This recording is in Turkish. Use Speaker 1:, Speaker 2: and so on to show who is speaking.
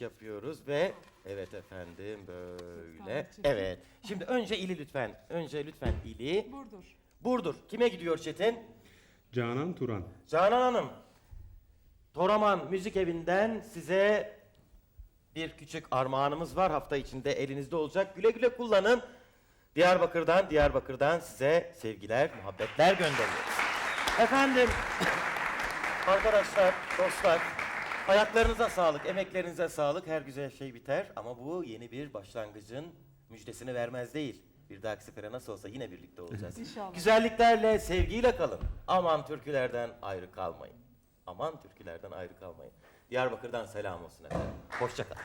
Speaker 1: yapıyoruz ve evet efendim böyle. Evet. Şimdi önce ili lütfen. Önce lütfen ili.
Speaker 2: Burdur.
Speaker 1: Burdur. Kime gidiyor Çetin?
Speaker 3: Canan Turan.
Speaker 1: Canan Hanım. Toraman Müzik Evi'nden size bir küçük armağanımız var. Hafta içinde elinizde olacak. Güle güle kullanın. Diyarbakır'dan, Diyarbakır'dan size sevgiler, muhabbetler gönderiyoruz. Efendim, arkadaşlar, dostlar, ayaklarınıza sağlık, emeklerinize sağlık. Her güzel şey biter ama bu yeni bir başlangıcın müjdesini vermez değil. Bir dahaki sefere nasıl olsa yine birlikte olacağız.
Speaker 2: İnşallah.
Speaker 1: Güzelliklerle, sevgiyle kalın. Aman türkülerden ayrı kalmayın. Aman türkülerden ayrı kalmayın. Diyarbakır'dan selam olsun efendim. Hoşça kalın.